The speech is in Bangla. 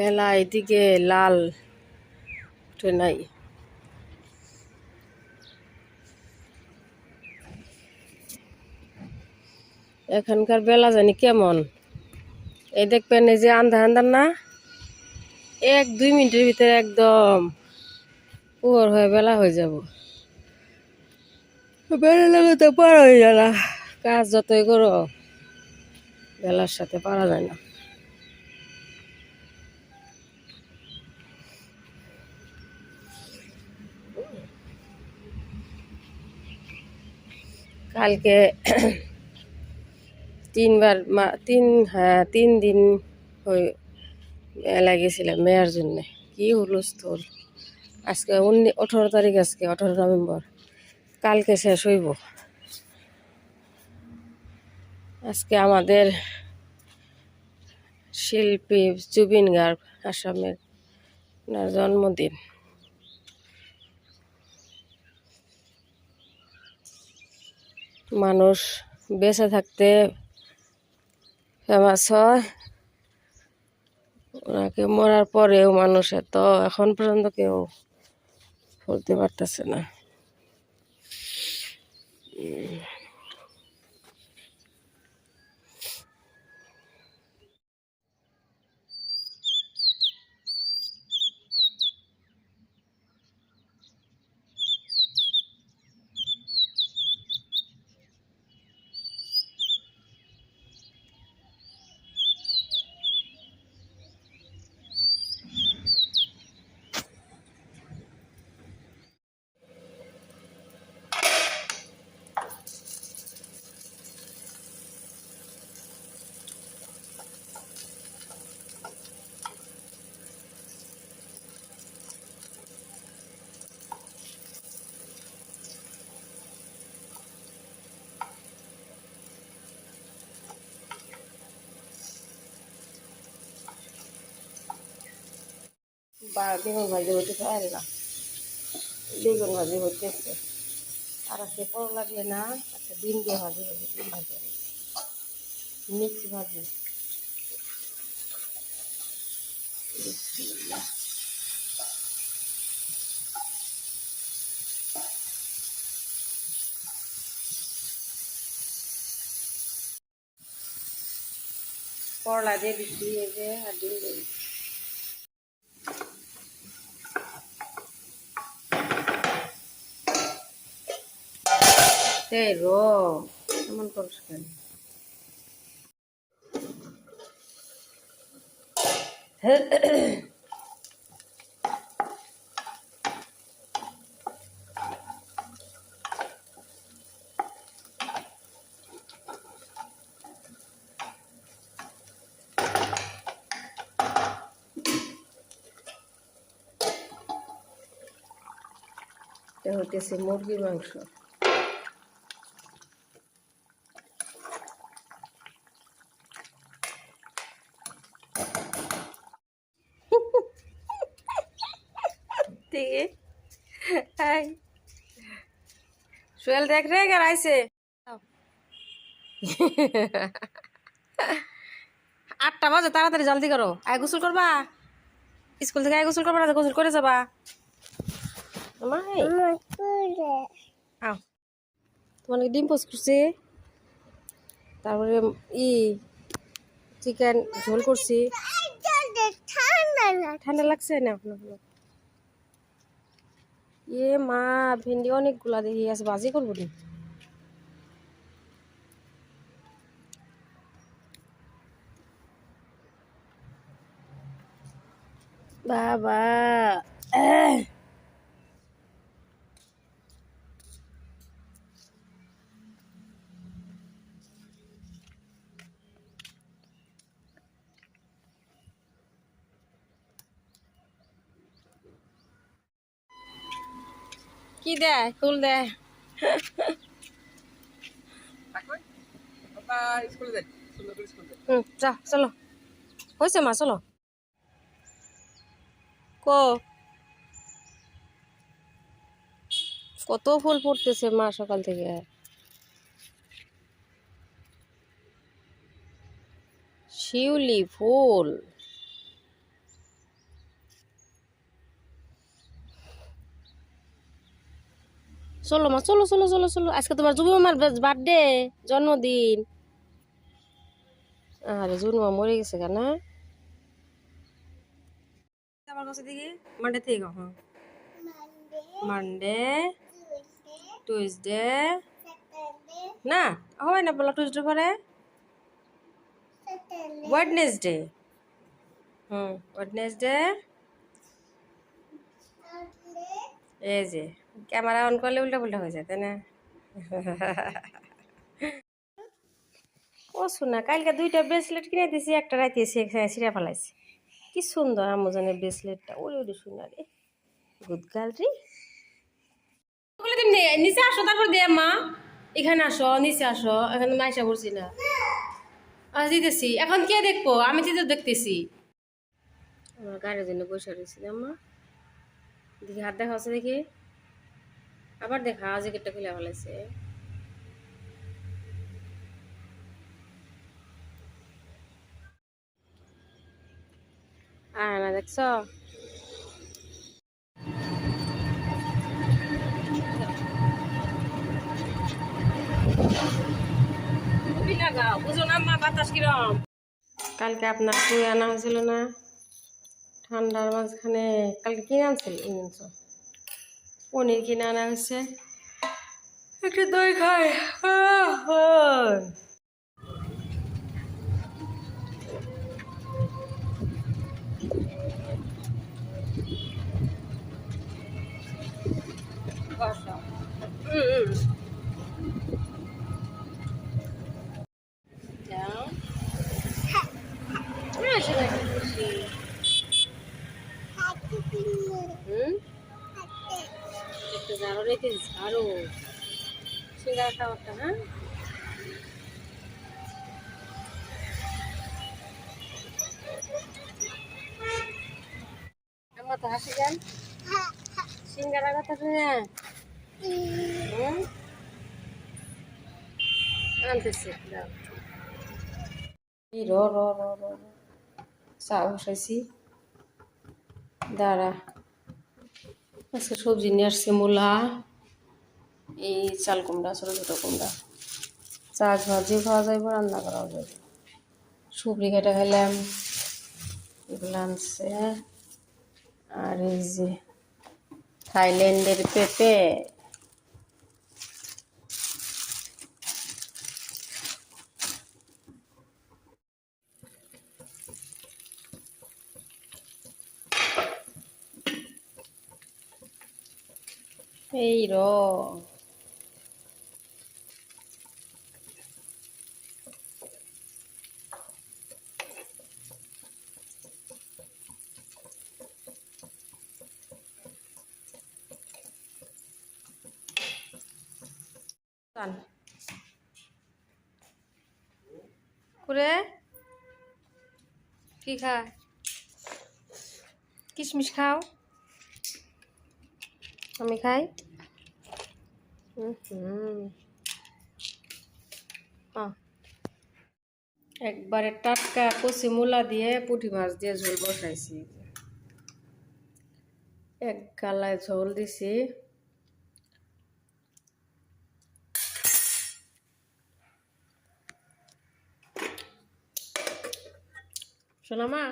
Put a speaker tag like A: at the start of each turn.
A: বেলা এদিকে লাল উঠে নাই এখানকার বেলা জানি কেমন। এই দেখবেন এই যে আন্ধার আন্ধার না? এক, দুই মিনিটের ভিতরে একদম পুয়ার হয়ে বেলা হয়ে যাব। বেলা লাগে তো পার হয়ে যায় না। কাজ যতই করো, বেলার সাথে পারা যায় না। কালকে তিনবার মা- তিন হ্যাঁ তিন দিন হয়ে মেলা গেছিলাম মেয়ার জন্যে। কি হুলস্থল। আজকে উনি, আঠারো তারিখ আজকে, আঠারো নভেম্বর। কালকে শেষ হইব। আজকে আমাদের শিল্পী জুবিন গার্গ, আসামের জন্মদিন। মানুষ বেঁচে থাকতে ফেমাস হয়। ওনাকে মরার পরেও মানুষ এত, এখন পর্যন্ত কেউ বলতে পারতেছে না। বা বেগুন ভাজি হতে পারে না। বেগুন ভাজি হতেছে আর আজকে করলা দিয়ে না আচ্ছা ডিম দিয়ে ভাজি হবে ডিম ভাজি মিক্স ভাজি। করলা দিয়ে দিচ্ছি এই যে আর ডিম দিয়ে এই রো এমন করছ কেন? হইতেছে মুরগির মাংস। সোহেল দেখ রে কেন আইছে আটটা বাজে তাড়াতাড়ি জলদি করো। আয় গোসল করবা। স্কুল থেকে আয় গোসল করবা না গোসল করে যাবা। আও। তোমার ডিম পোস্ট করছি তারপরে ই চিকেন ঝোল করছি। ঠান্ডা লাগছে। না আপনার এ মা ভেন্ডি অনেকগুলা দেখি আছে বাজি করব নি। বাবা কি দেয়? ফুল যা, চলো। হয়েছে মা, চলো। কত ফুল পড়তেছে মা সকাল থেকে। শিউলি ফুল। চলো মা, চলো চলো চলো চলো। আজকে তোমার জুবি মামার বার্থডে, জন্মদিন। আরে, জুনু মা মরে গেছে কেন আমার কাছে মানডে থেকে হ্যাঁ। মানডে টুইসডে না, হয় না বলো টুইসডে পরে? ওয়েডনেসডে হুম ওয়েডনেসডে এই যে। ক্যামেরা অন করলে উল্টা পুল্টা হয়ে যায়, তাই না? ও শোনা, কালকে দুইটা ব্রেসলেট কিনে দিয়েছি একটা রাতে ছিঁড়ে ফেলাইছি। কি সুন্দর আমোজনের ব্রেসলেটটা ওরে ওরে শোনা রে। গুড গার্ল রে। নিচে আসো, তারপর দে মা এখানে আসো, নিচে আসো, এখানে মাইসা পড়ছি না। আজ দিতেছি। এখন কে দেখব? আমি তো দেখতেছি। আমার গাড়ির জন্য বসে রয়েছি মা দেখি হাত দেখা আছে দেখি। আবার দেখা গেটটা খুলে ফেলেছে আর না, দেখছ? কালকে আপনার কুই আনা হয়েছিল না? ঠান্ডার মাঝখানে, কালকে কিনে আনছিল আনছো পনির কিনে আনা হয়েছে। একটু দই খাই। Down. ঝাড়ু সিঙ্গারা খাওয়ারটা হ্যাঁ? বসাইছি। দাঁড়া। সবজি নিয়ে আসছে মূলা। এই চাল কুমড়া ছোটো ছোটো কুমড়া। চা ভাজি খাওয়া যাইব রান্না করাও যাবে সুপড়ি কেটে খেলাম, এগুলো আনছে। আর এই যে থাইল্যান্ডের পেঁপে। এই র। টান করে কি খা? কিশমিশ খাও। আমি খাই। একবারে টাটকা কচি মূলা দিয়ে পুঁটি মাছ দিয়ে ঝোল বসাইছি। এক গালায় ঝোল দিছি। শোনা মা